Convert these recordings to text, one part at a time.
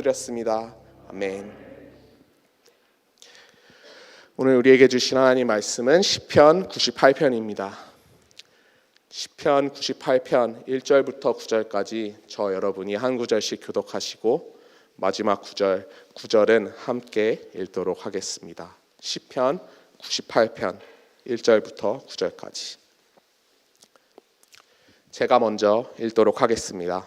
드렸습니다. 아멘. 오늘 우리에게 주신 하나님 말씀은 시편 98편입니다. 시편 98편 1절부터 9절까지 저 여러분이 한 구절씩 교독하시고 마지막 구절 9절은 함께 읽도록 하겠습니다. 시편 98편 1절부터 9절까지 제가 먼저 읽도록 하겠습니다.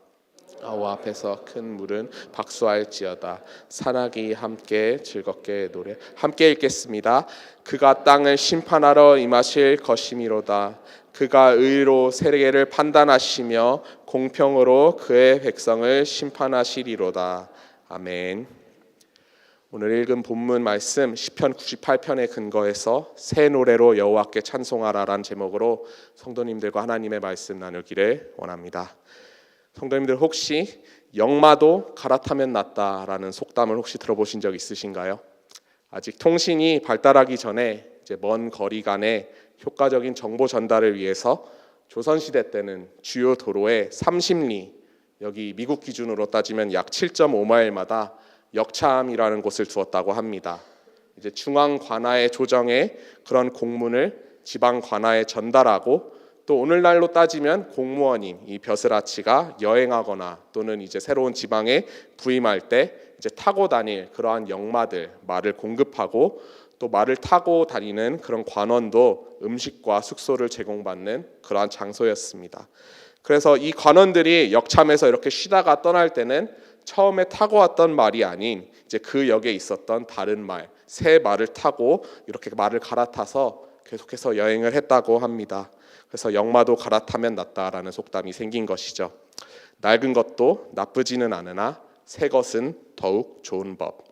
여호와 앞에서 큰 물은 박수할지어다. 산악이 함께 즐겁게 노래 함께 읽겠습니다. 그가 땅을 심판하러 임하실 것이미로다. 그가 의로 세계를 판단하시며 공평으로 그의 백성을 심판하시리로다. 아멘. 오늘 읽은 본문 말씀 시편 98편에 근거해서 새 노래로 여호와께 찬송하라라는 제목으로 성도님들과 하나님의 말씀 나누기를 원합니다. 성도님들 혹시 영마도 갈아타면 낫다라는 속담을 혹시 들어보신 적 있으신가요? 아직 통신이 발달하기 전에 이제 먼 거리 간의 효과적인 정보 전달을 위해서 조선 시대 때는 주요 도로에 30리 여기 미국 기준으로 따지면 약 7.5마일마다 역참이라는 곳을 두었다고 합니다. 이제 중앙 관하의 조정에 그런 공문을 지방 관하에 전달하고 또 오늘날로 따지면 공무원인 이 벼슬아치가 여행하거나 또는 이제 새로운 지방에 부임할 때 이제 타고 다닐 그러한 역마들 말을 공급하고 또 말을 타고 다니는 그런 관원도 음식과 숙소를 제공받는 그러한 장소였습니다. 그래서 이 관원들이 역참에서 이렇게 쉬다가 떠날 때는 처음에 타고 왔던 말이 아닌 이제 그 역에 있었던 다른 말, 새 말을 타고 이렇게 말을 갈아타서 계속해서 여행을 했다고 합니다. 그래서 역마도 갈아타면 낫다라는 속담이 생긴 것이죠. 낡은 것도 나쁘지는 않으나 새 것은 더욱 좋은 법.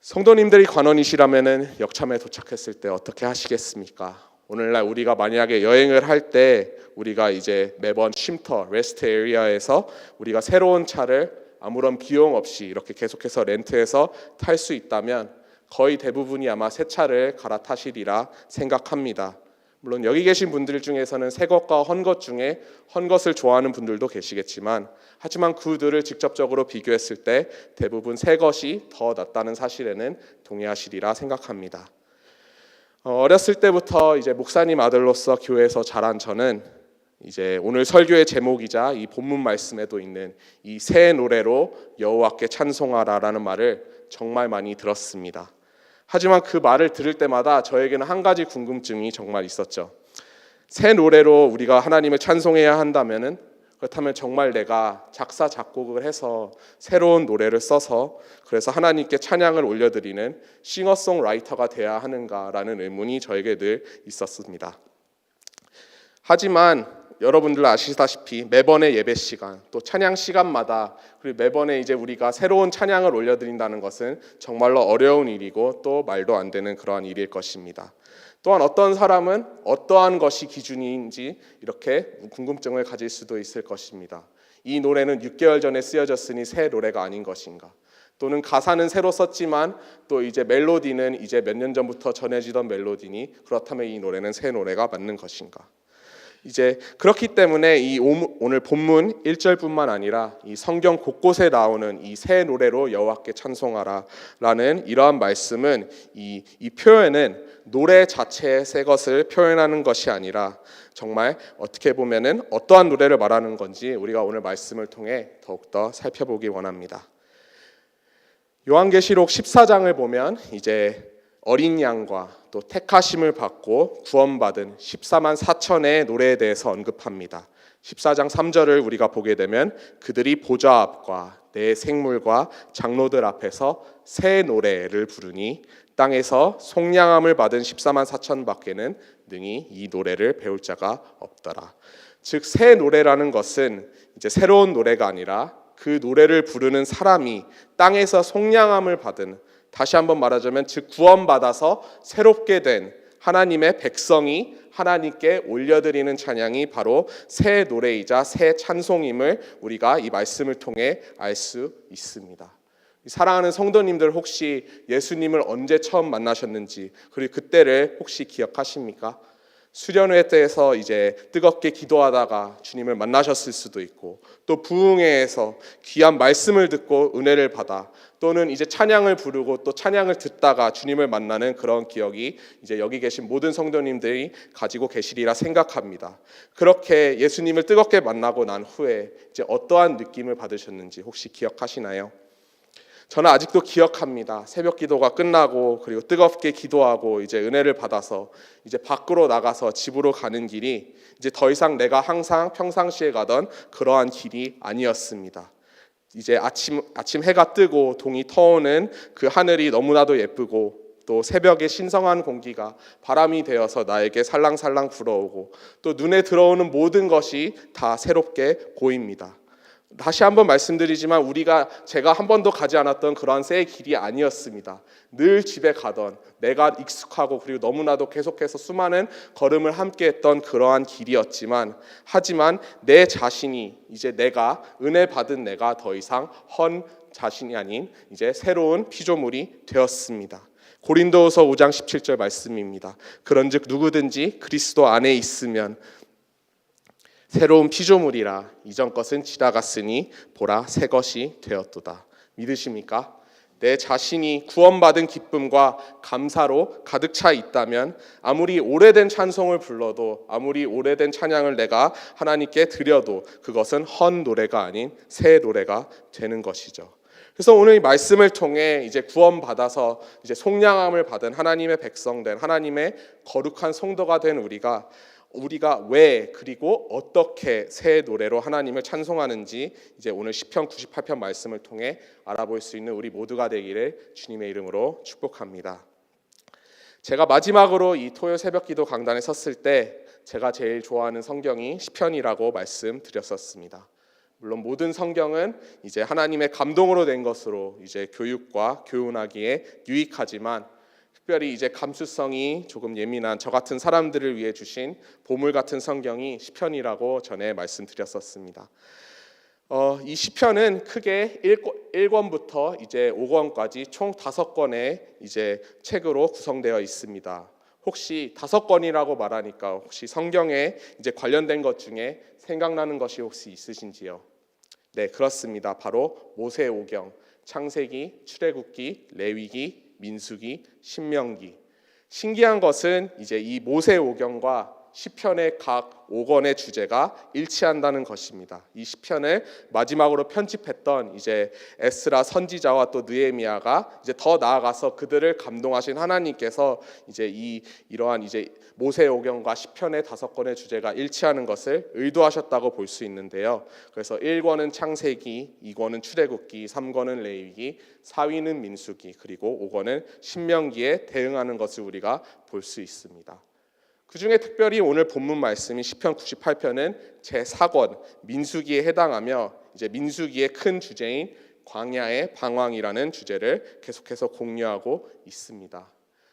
성도님들이 관원이시라면은 역참에 도착했을 때 어떻게 하시겠습니까? 오늘날 우리가 만약에 여행을 할 때 우리가 이제 매번 쉼터, 레스트 에리아에서 우리가 새로운 차를 아무런 비용 없이 이렇게 계속해서 렌트해서 탈 수 있다면 거의 대부분이 아마 새 차를 갈아타시리라 생각합니다. 물론 여기 계신 분들 중에서는 새 것과 헌 것 중에 헌 것을 좋아하는 분들도 계시겠지만 하지만 그들을 직접적으로 비교했을 때 대부분 새 것이 더 낫다는 사실에는 동의하시리라 생각합니다. 어, 어렸을 때부터 이제 목사님 아들로서 교회에서 자란 저는 이제 오늘 설교의 제목이자 이 본문 말씀에도 있는 이 새 노래로 여호와께 찬송하라라는 말을 정말 많이 들었습니다. 하지만 그 말을 들을 때마다 저에게는 한 가지 궁금증이 정말 있었죠. 새 노래로 우리가 하나님을 찬송해야 한다면은 그렇다면 정말 내가 작사 작곡을 해서 새로운 노래를 써서 그래서 하나님께 찬양을 올려드리는 싱어송라이터가 돼야 하는가라는 의문이 저에게 늘 있었습니다. 하지만 여러분들 아시다시피 매번의 예배 시간 또 찬양 시간마다 그리고 매번에 이제 우리가 새로운 찬양을 올려드린다는 것은 정말로 어려운 일이고 또 말도 안 되는 그러한 일일 것입니다. 또한 어떤 사람은 어떠한 것이 기준인지 이렇게 궁금증을 가질 수도 있을 것입니다. 이 노래는 6개월 전에 쓰여졌으니 새 노래가 아닌 것인가? 또는 가사는 새로 썼지만 또 이제 멜로디는 이제 몇 년 전부터 전해지던 멜로디니 그렇다면 이 노래는 새 노래가 맞는 것인가? 이제 그렇기 때문에 이 오늘 본문 1절뿐만 아니라 이 성경 곳곳에 나오는 이 새 노래로 여호와께 찬송하라라는 이러한 말씀은 이, 이 표현은 노래 자체의 새 것을 표현하는 것이 아니라 정말 어떻게 보면은 어떠한 노래를 말하는 건지 우리가 오늘 말씀을 통해 더욱더 살펴보기 원합니다. 요한계시록 14장을 보면 이제 어린 양과 또 택하심을 받고 구원받은 14만 4천의 노래에 대해서 언급합니다. 14장 3절을 우리가 보게 되면 그들이 보좌 앞과 내 생물과 장로들 앞에서 새 노래를 부르니 땅에서 속량함을 받은 14만 4천 밖에는 능히 이 노래를 배울 자가 없더라. 즉 새 노래라는 것은 이제 새로운 노래가 아니라 그 노래를 부르는 사람이 땅에서 속량함을 받은 다시 한번 말하자면 즉 구원받아서 새롭게 된 하나님의 백성이 하나님께 올려드리는 찬양이 바로 새 노래이자 새 찬송임을 우리가 이 말씀을 통해 알 수 있습니다. 사랑하는 성도님들 혹시 예수님을 언제 처음 만나셨는지 그리고 그때를 혹시 기억하십니까? 수련회 때에서 이제 뜨겁게 기도하다가 주님을 만나셨을 수도 있고 또 부흥회에서 귀한 말씀을 듣고 은혜를 받아 또는 이제 찬양을 부르고 또 찬양을 듣다가 주님을 만나는 그런 기억이 이제 여기 계신 모든 성도님들이 가지고 계시리라 생각합니다. 그렇게 예수님을 뜨겁게 만나고 난 후에 이제 어떠한 느낌을 받으셨는지 혹시 기억하시나요? 저는 아직도 기억합니다. 새벽 기도가 끝나고 그리고 뜨겁게 기도하고 이제 은혜를 받아서 이제 밖으로 나가서 집으로 가는 길이 이제 더 이상 내가 항상 평상시에 가던 그러한 길이 아니었습니다. 이제 아침 아침 해가 뜨고 동이 터오는 그 하늘이 너무나도 예쁘고 또 새벽의 신성한 공기가 바람이 되어서 나에게 살랑살랑 불어오고 또 눈에 들어오는 모든 것이 다 새롭게 보입니다. 다시 한번 말씀드리지만 우리가 제가 한 번도 가지 않았던 그러한 새의 길이 아니었습니다. 늘 집에 가던 내가 익숙하고 그리고 너무나도 계속해서 수많은 걸음을 함께 했던 그러한 길이었지만 하지만 내 자신이 이제 내가 은혜 받은 내가 더 이상 헌 자신이 아닌 이제 새로운 피조물이 되었습니다. 고린도후서 5장 17절 말씀입니다. 그런즉 누구든지 그리스도 안에 있으면 새로운 피조물이라 이전 것은 지나갔으니 보라 새 것이 되었도다. 믿으십니까? 내 자신이 구원받은 기쁨과 감사로 가득 차 있다면 아무리 오래된 찬송을 불러도 아무리 오래된 찬양을 내가 하나님께 드려도 그것은 헌 노래가 아닌 새 노래가 되는 것이죠. 그래서 오늘 이 말씀을 통해 이제 구원받아서 이제 속량함을 받은 하나님의 백성 된 하나님의 거룩한 성도가 된 우리가 우리가 왜 그리고 어떻게 새 노래로 하나님을 찬송하는지 이제 오늘 시편 98편 말씀을 통해 알아볼 수 있는 우리 모두가 되기를 주님의 이름으로 축복합니다. 제가 마지막으로 이 토요 새벽 기도 강단에 섰을 때 제가 제일 좋아하는 성경이 시편이라고 말씀드렸었습니다. 물론 모든 성경은 이제 하나님의 감동으로 된 것으로 이제 교육과 교훈하기에 유익하지만 특별히 이제 감수성이 조금 예민한 저 같은 사람들을 위해 주신 보물 같은 성경이 시편이라고 전에 말씀드렸었습니다. 어, 이 시편은 크게 1 권부터 이제 5권까지 총 5권의 이제 책으로 구성되어 있습니다. 혹시 다섯 권이라고 말하니까 혹시 성경에 이제 관련된 것 중에 생각나는 것이 혹시 있으신지요? 네, 그렇습니다. 바로 모세오경, 창세기, 출애굽기, 레위기, 민수기, 신명기. 신기한 것은 이제 이 모세 오경과 시편의 각 5권의 주제가 일치한다는 것입니다. 이 시편을 마지막으로 편집했던 이제 에스라 선지자와 또 느헤미야가 이제 더 나아가서 그들을 감동하신 하나님께서 이제 이 이러한 이제 모세 오경과 시편의 다섯 권의 주제가 일치하는 것을 의도하셨다고 볼 수 있는데요. 그래서 1권은 창세기, 2권은 출애굽기, 3권은 레위기, 4위는 민수기, 그리고 5권은 신명기에 대응하는 것을 우리가 볼 수 있습니다. 그 중에 특별히 오늘 본문 말씀인 시편 98편은 제 4권 민수기에 해당하며 이제 민수기의 큰 주제인 광야의 방황이라는 주제를 계속해서 공유하고 있습니다.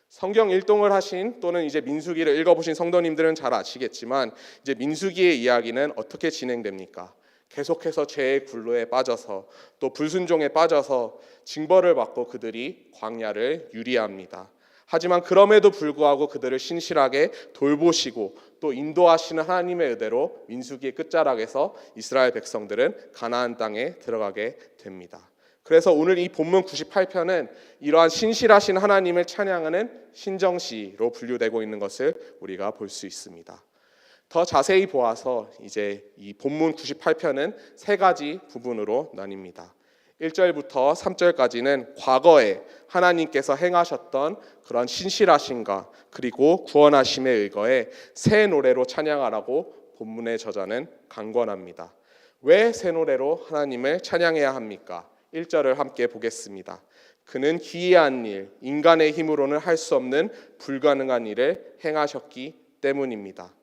성경 일동을 하신 또는 이제 민수기를 읽어보신 성도님들은 잘 아시겠지만 이제 민수기의 이야기는 어떻게 진행됩니까? 계속해서 죄의 굴로에 빠져서 또 불순종에 빠져서 징벌을 받고 그들이 광야를 유리합니다. 하지만 그럼에도 불구하고 그들을 신실하게 돌보시고 또 인도하시는 하나님의 의대로 민수기의 끝자락에서 이스라엘 백성들은 가나안 땅에 들어가게 됩니다. 그래서 오늘 이 본문 98편은 이러한 신실하신 하나님을 찬양하는 신정시로 분류되고 있는 것을 우리가 볼 수 있습니다. 더 자세히 보아서 이제 이 본문 98편은 세 가지 부분으로 나뉩니다. 1절부터 3절까지는 과거에 하나님께서 행하셨던 그런 신실하심과 그리고 구원하심에 의거해 새 노래로 찬양하라고 본문의 저자는 강권합니다. 왜 새 노래로 하나님을 찬양해야 합니까? 1절을 함께 보겠습니다. 그는 기이한 일, 인간의 힘으로는 할 수 없는 불가능한 일을 행하셨기 때문입니다.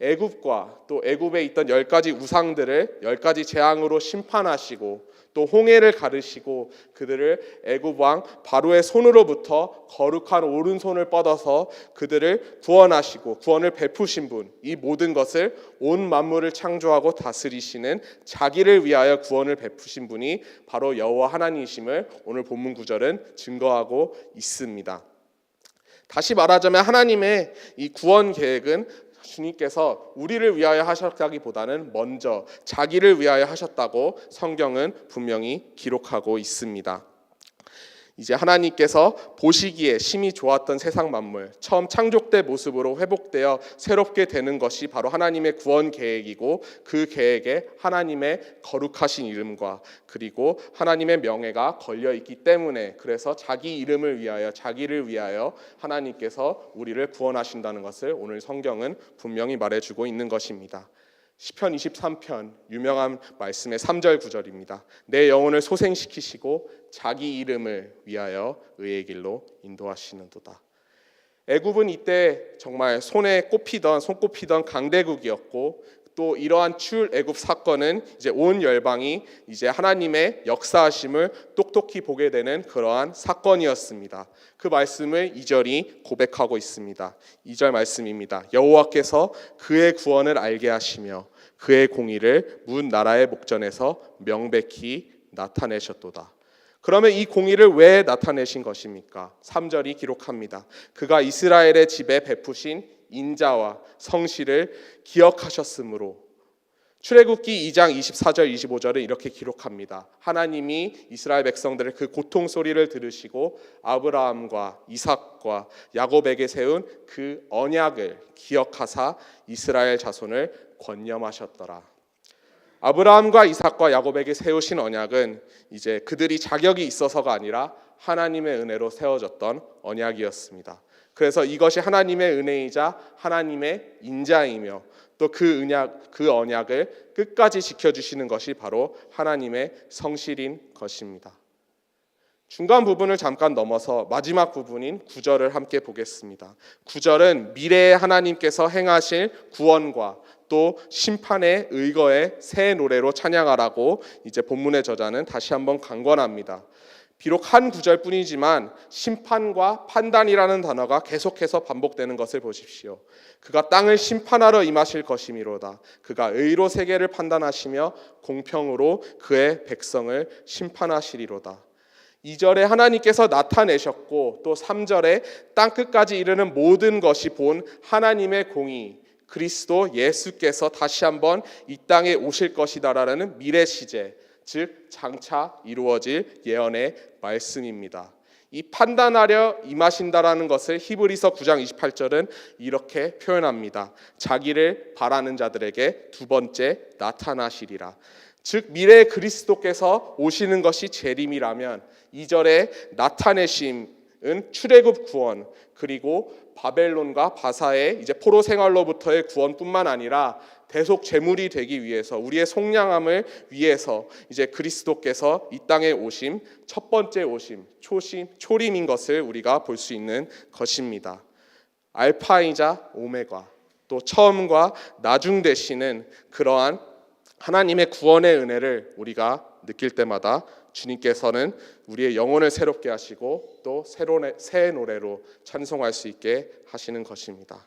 애굽과 또 애굽에 있던 열 가지 우상들을 열 가지 재앙으로 심판하시고 또 홍해를 가르시고 그들을 애굽 왕 바로의 손으로부터 거룩한 오른손을 뻗어서 그들을 구원하시고 구원을 베푸신 분 이 모든 것을 온 만물을 창조하고 다스리시는 자기를 위하여 구원을 베푸신 분이 바로 여호와 하나님이심을 오늘 본문 구절은 증거하고 있습니다. 다시 말하자면 하나님의 이 구원 계획은 주님께서 우리를 위하여 하셨다기보다는 먼저 자기를 위하여 하셨다고 성경은 분명히 기록하고 있습니다. 이제 하나님께서 보시기에 심히 좋았던 세상 만물 처음 창조 때 모습으로 회복되어 새롭게 되는 것이 바로 하나님의 구원 계획이고 그 계획에 하나님의 거룩하신 이름과 그리고 하나님의 명예가 걸려 있기 때문에 그래서 자기 이름을 위하여 자기를 위하여 하나님께서 우리를 구원하신다는 것을 오늘 성경은 분명히 말해주고 있는 것입니다. 시편 23편 유명한 말씀의 3절 9절입니다. 내 영혼을 소생시키시고 자기 이름을 위하여 의의 길로 인도하시는도다. 애굽은 이때 정말 손에 꼽히던 손꼽히던 강대국이었고 또 이러한 출애굽 사건은 이제 온 열방이 이제 하나님의 역사하심을 똑똑히 보게 되는 그러한 사건이었습니다. 그 말씀을 2절이 고백하고 있습니다. 2절 말씀입니다. 여호와께서 그의 구원을 알게 하시며 그의 공의를 문 나라의 목전에서 명백히 나타내셨도다. 그러면 이 공의를 왜 나타내신 것입니까? 3절이 기록합니다. 그가 이스라엘의 집에 베푸신 인자와 성실을 기억하셨으므로 출애굽기 2장 24절 25절은 이렇게 기록합니다. 하나님이 이스라엘 백성들의 그 고통 소리를 들으시고 아브라함과 이삭과 야곱에게 세운 그 언약을 기억하사 이스라엘 자손을 권념하셨더라. 아브라함과 이삭과 야곱에게 세우신 언약은 이제 그들이 자격이 있어서가 아니라 하나님의 은혜로 세워졌던 언약이었습니다. 그래서 이것이 하나님의 은혜이자 하나님의 인자이며 또그 언약 그 언약을 끝까지 지켜 주시는 것이 바로 하나님의 성실인 것입니다. 중간 부분을 잠깐 넘어서 마지막 부분인 구절을 함께 보겠습니다. 구절은 미래에 하나님께서 행하실 구원과 또 심판의 의거에 새 노래로 찬양하라고 이제 본문의 저자는 다시 한번 강권합니다. 비록 한 구절뿐이지만 심판과 판단이라는 단어가 계속해서 반복되는 것을 보십시오. 그가 땅을 심판하러 임하실 것이미로다. 그가 의로 세계를 판단하시며 공평으로 그의 백성을 심판하시리로다. 2절에 하나님께서 나타내셨고 또 3절에 땅 끝까지 이르는 모든 것이 본 하나님의 공의 그리스도 예수께서 다시 한번 이 땅에 오실 것이다라는 미래 시제 즉 장차 이루어질 예언의 말씀입니다. 이 판단하려 임하신다라는 것을 히브리서 9장 28절은 이렇게 표현합니다. 자기를 바라는 자들에게 두 번째 나타나시리라. 즉 미래 그리스도께서 오시는 것이 재림이라면 2절에 나타내심 은 출애굽 구원 그리고 바벨론과 바사의 이제 포로 생활로부터의 구원뿐만 아니라 대속 제물이 되기 위해서 우리의 속량함을 위해서 이제 그리스도께서 이 땅에 오심 첫 번째 오심 초심 초림인 것을 우리가 볼 수 있는 것입니다. 알파이자 오메가 또 처음과 나중 되시는 그러한 하나님의 구원의 은혜를 우리가 느낄 때마다 주님께서는 우리의 영혼을 새롭게 하시고 또 새로운 새 노래로 찬송할 수 있게 하시는 것입니다.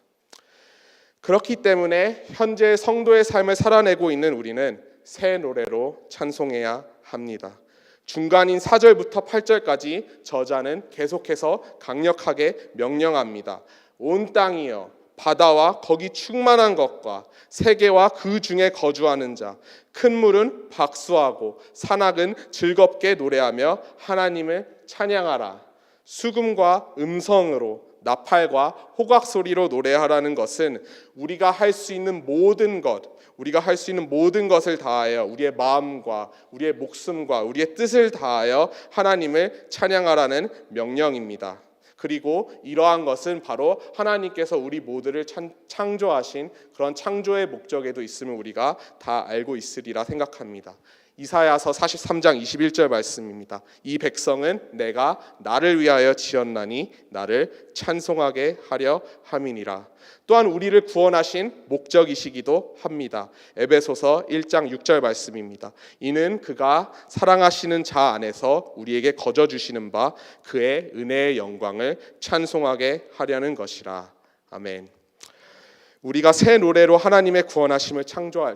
그렇기 때문에 현재 성도의 삶을 살아내고 있는 우리는 새 노래로 찬송해야 합니다. 중간인 4절부터 8절까지 저자는 계속해서 강력하게 명령합니다. 온 땅이여 바다와 거기 충만한 것과 세계와 그 중에 거주하는 자, 큰 물은 박수하고 산악은 즐겁게 노래하며 하나님을 찬양하라. 수금과 음성으로 나팔과 호각 소리로 노래하라는 것은 우리가 할 수 있는 모든 것, 우리가 할 수 있는 모든 것을 다하여 우리의 마음과 우리의 목숨과 우리의 뜻을 다하여 하나님을 찬양하라는 명령입니다. 그리고 이러한 것은 바로 하나님께서 우리 모두를 찬- 창조하신 그런 창조의 목적에도 있음을 우리가 다 알고 있으리라 생각합니다. 이사야서 43장 21절 말씀입니다. 이 백성은 내가 나를 위하여 지었나니 나를 찬송하게 하려 함이니라. 또한 우리를 구원하신 목적이시기도 합니다. 에베소서 1장 6절 말씀입니다. 이는 그가 사랑하시는 자 안에서 우리에게 거저 주시는 바 그의 은혜의 영광을 찬송하게 하려는 것이라. 아멘. 우리가 새 노래로 하나님의 구원하심을 창조할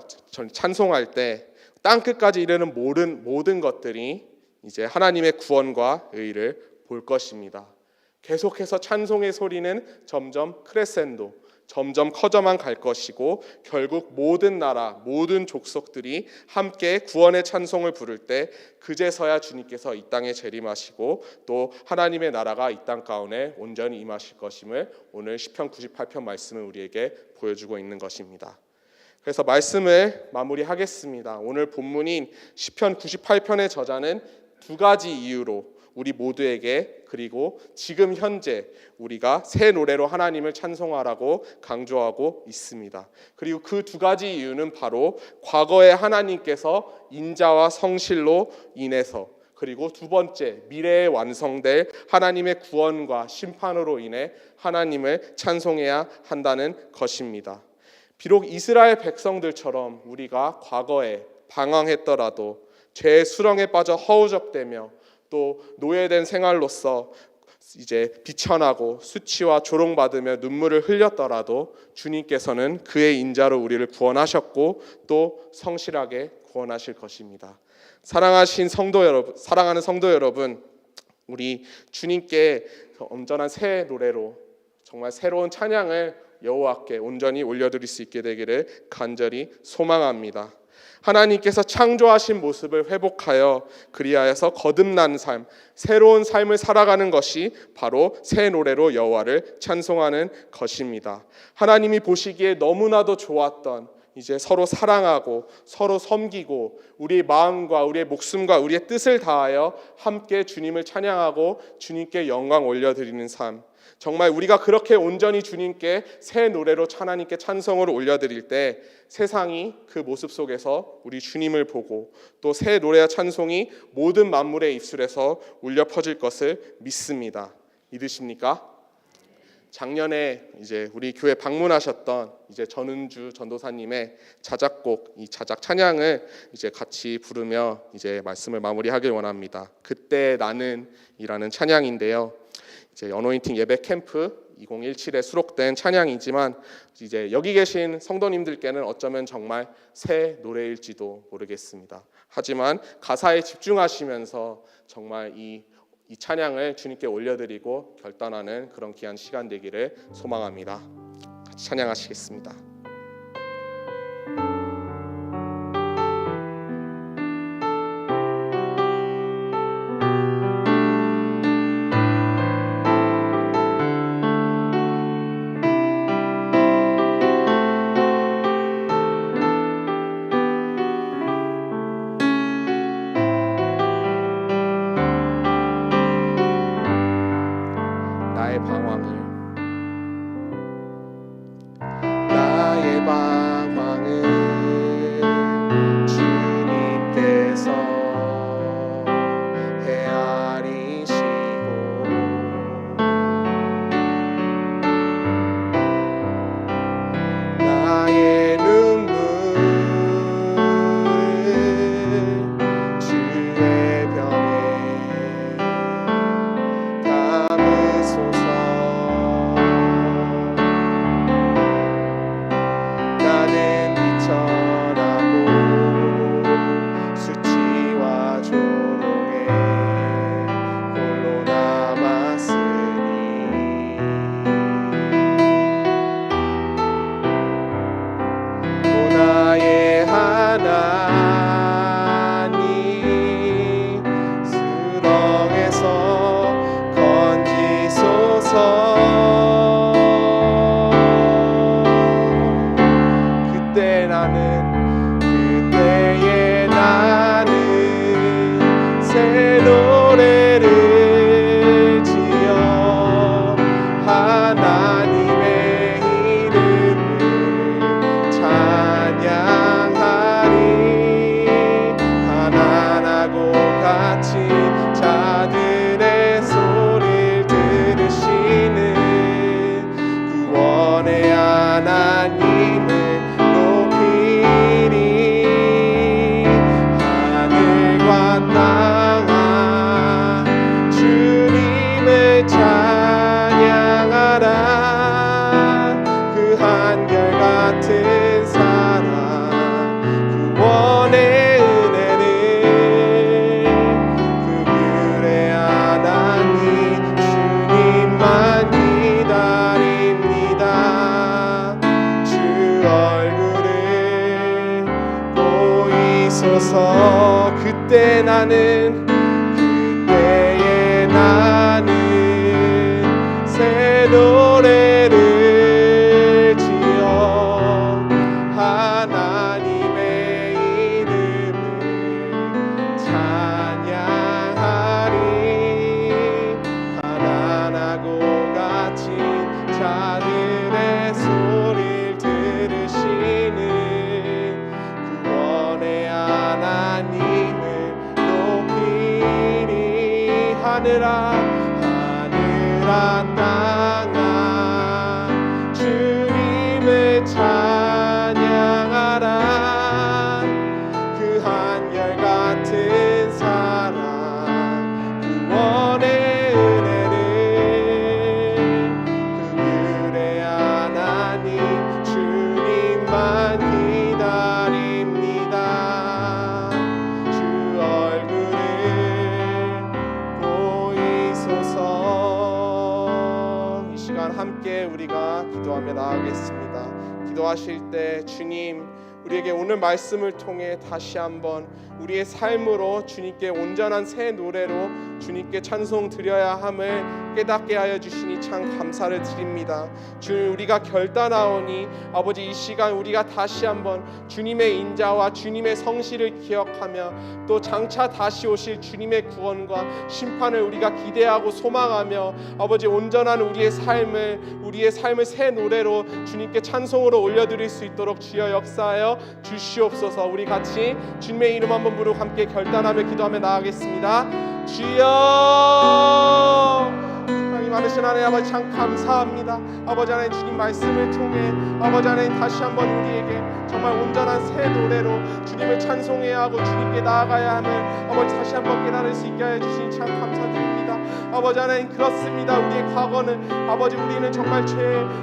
찬송할 때 땅 끝까지 이르는 모든 모든 것들이 이제 하나님의 구원과 의를 볼 것입니다. 계속해서 찬송의 소리는 점점 크레센도 점점 커져만 갈 것이고 결국 모든 나라 모든 족속들이 함께 구원의 찬송을 부를 때 그제서야 주님께서 이 땅에 재림하시고 또 하나님의 나라가 이 땅 가운데 온전히 임하실 것임을 오늘 시편 98편 말씀은 우리에게 보여주고 있는 것입니다. 그래서 말씀을 마무리하겠습니다. 오늘 본문인 시편 98편의 저자는 두 가지 이유로 우리 모두에게 그리고 지금 현재 우리가 새 노래로 하나님을 찬송하라고 강조하고 있습니다. 그리고 그 두 가지 이유는 바로 과거에 하나님께서 인자와 성실로 인해서 그리고 두 번째 미래에 완성될 하나님의 구원과 심판으로 인해 하나님을 찬송해야 한다는 것입니다. 비록 이스라엘 백성들처럼 우리가 과거에 방황했더라도 죄의 수렁에 빠져 허우적대며 또 노예된 생활로서 이제 비천하고 수치와 조롱받으며 눈물을 흘렸더라도 주님께서는 그의 인자로 우리를 구원하셨고 또 성실하게 구원하실 것입니다. 사랑하신 성도 여러분, 사랑하는 성도 여러분, 우리 주님께 온전한 새 노래로 정말 새로운 찬양을 여호와께 온전히 올려드릴 수 있게 되기를 간절히 소망합니다. 하나님께서 창조하신 모습을 회복하여 그리하여서 거듭난 삶, 새로운 삶을 살아가는 것이 바로 새 노래로 여호와를 찬송하는 것입니다. 하나님이 보시기에 너무나도 좋았던 이제 서로 사랑하고 서로 섬기고 우리의 마음과 우리의 목숨과 우리의 뜻을 다하여 함께 주님을 찬양하고 주님께 영광 올려드리는 삶. 정말 우리가 그렇게 온전히 주님께 새 노래로 하나님께 찬송을 올려드릴 때 세상이 그 모습 속에서 우리 주님을 보고 또 새 노래와 찬송이 모든 만물의 입술에서 울려 퍼질 것을 믿습니다. 믿으십니까? 작년에 이제 우리 교회 방문하셨던 이제 전은주 전도사님의 자작곡 이 자작 찬양을 이제 같이 부르며 이제 말씀을 마무리하길 원합니다. 그때 나는이라는 찬양인데요. 이제 어노인팅 예배 캠프 2017에 수록된 찬양이지만 이제 여기 계신 성도님들께는 어쩌면 정말 새 노래일지도 모르겠습니다. 하지만 가사에 집중하시면서 정말 이, 이 찬양을 주님께 올려드리고 결단하는 그런 귀한 시간 되기를 소망합니다. 같이 찬양하시겠습니다. 함께 우리가 기도하며 나아가겠습니다. 기도하실 때 주님 우리에게 오늘 말씀을 통해 다시 한번 우리의 삶으로 주님께 온전한 새 노래로 주님께 찬송 드려야 함을 깨닫게 하여 주시니 참 감사를 드립니다. 주 우리가 결단하오니 아버지 이 시간 우리가 다시 한번 주님의 인자와 주님의 성실을 기억하며 또 장차 다시 오실 주님의 구원과 심판을 우리가 기대하고 소망하며 아버지 온전한 우리의 삶을 우리의 삶을 새 노래로 주님께 찬송으로 올려드릴 수 있도록 주여 역사하여 주시옵소서. 우리 같이 주님의 이름 한번 부르고 함께 결단하며 기도하며 나아가겠습니다. 주여 많으신 하나님 아버지 참 감사합니다. 아버지 하나님 주님 말씀을 통해 아버지 하나님 다시 한번 우리에게 정말 온전한 새 노래로 주님을 찬송해야 하고 주님께 나아가야 함을 아버지 다시 한번 깨달을 수 있게 하여 주시니 참 감사드립니다. 아버지 하나님 그렇습니다. 우리의 과거는 아버지 우리는 정말 죄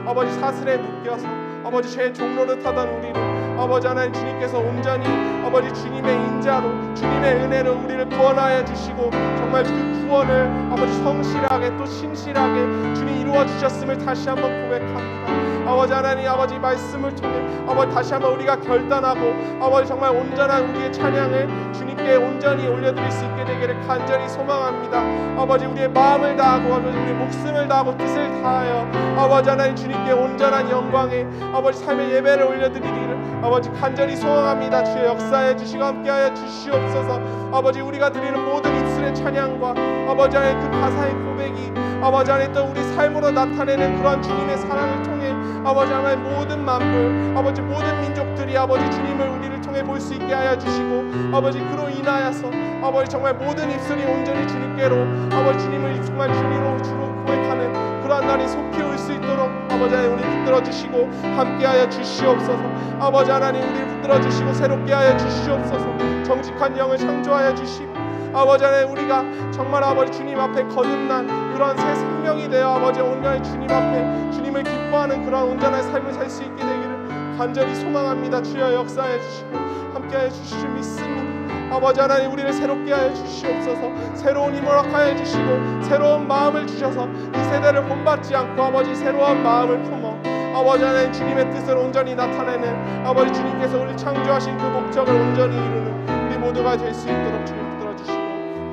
아버지 사슬에 묶여서 아버지 죄의 종로를 타던 우리를 아버지 하나님 주님께서 온전히 아버지 주님의 인자로 주님의 은혜로 우리를 구원하여 주시고 정말 그 구원을 아버지 성실하게 또 신실하게 주님 이루어 주셨음을 다시 한번 고백합니다. 아버지 하나님 아버지 말씀을 통해 아버지 다시 한번 우리가 결단하고 아버지 정말 온전한 우리의 찬양을 주님께 온전히 올려드릴 수 있게 되기를 간절히 소망합니다. 아버지 우리의 마음을 다하고 아버지 우리의 목숨을 다하고 뜻을 다하여 아버지 하나님 주님께 온전한 영광에 아버지 삶의 예배를 올려드리기를 아버지 간절히 소망합니다. 주의 역사에 주시고 함께하여 주시옵소서. 아버지 우리가 드리는 모든 입술의 찬양과 아버지 하나님 그 가사의 고백이 아버지 하나님 또 우리 삶으로 나타내는 그런 주님의 사랑을 통해 아버지 하나님 모든 만물 아버지 모든 민족들이 아버지 주님을 우리를 통해 볼 수 있게 하여 주시고 아버지 그로 인하여서 아버지 정말 모든 입술이 온전히 주님께로 아버지 주님을 정말 주님으로 주로 고백하는 그러한 날이 속히 올 수 있도록 아버지 하나님 우리 붙들어 주시고 함께하여 주시옵소서. 아버지 하나님 우리를 붙들어 주시고 새롭게 하여 주시옵소서. 정직한 영을 창조하여 주시고 아버지 하나님 우리가 정말 아버지 주님 앞에 거듭난 그런 새 생명이 되어 아버지 온전히 주님 앞에 주님을 기뻐하는 그런 온전한 삶을 살 수 있게 되기를 간절히 소망합니다. 주여 역사해 주시고 함께하여 주실 줄 믿습니다 아버지 하나님 우리를 새롭게 하여 주시옵소서. 새로운 힘을 허락하여 주시고 새로운 마음을 주셔서 이 세대를 본받지 않고 아버지 새로운 마음을 품어 아버지 하나님 주님의 뜻을 온전히 나타내는 아버지 주님께서 우리 창조하신 그 목적을 온전히 이루는 우리 모두가 될 수 있도록 주님 붙들어 주시고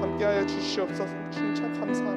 함께하여 주시옵소서. 참 감사합니다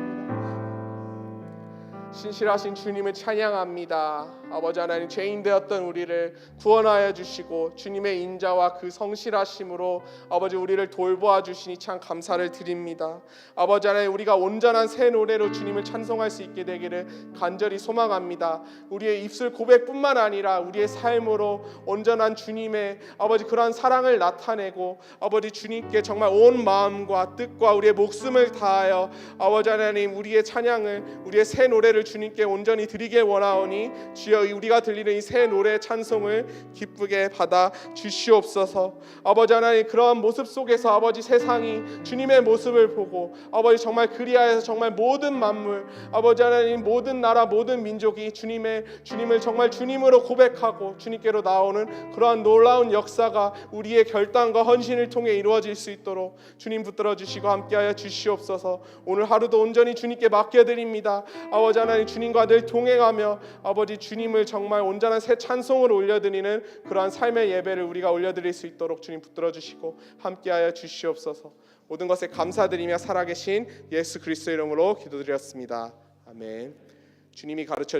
신실하신 주님을 찬양합니다. 아버지 하나님 죄인 되었던 우리를 구원하여 주시고 주님의 인자와 그 성실하심으로 아버지 우리를 돌보아 주시니 참 감사를 드립니다. 아버지 하나님 우리가 온전한 새 노래로 주님을 찬송할 수 있게 되기를 간절히 소망합니다. 우리의 입술 고백뿐만 아니라 우리의 삶으로 온전한 주님의 아버지 그러한 사랑을 나타내고 아버지 주님께 정말 온 마음과 뜻과 우리의 목숨을 다하여 아버지 하나님 우리의 찬양을 우리의 새 노래를 예배를 주님께 온전히 드리길 원하오니 주여 우리가 들리는 이 새 노래 찬송을 기쁘게 받아 주시옵소서. 아버지 하나님 그러한 모습 속에서 아버지 세상이 주님의 모습을 보고 아버지 정말 그리하여서 정말 모든 만물 아버지 하나님 모든 나라 모든 민족이 주님의 주님을 정말 주님으로 고백하고 주님께로 나오는 그러한 놀라운 역사가 우리의 결단과 헌신을 통해 이루어질 수 있도록 주님 붙들어 주시고 함께하여 주시옵소서. 오늘 하루도 온전히 주님께 맡겨 드립니다. 아버지 하나님 주님과 늘 동행하며 아버지 주님을 정말 온전한 새 찬송을 올려드리는 그러한 삶의 예배를 우리가 올려드릴 수 있도록 주님 붙들어 주시고 함께하여 주시옵소서. 모든 것에 감사드리며 살아계신 예수 그리스도 이름으로 기도드렸습니다. 아멘. 주님이 가르쳐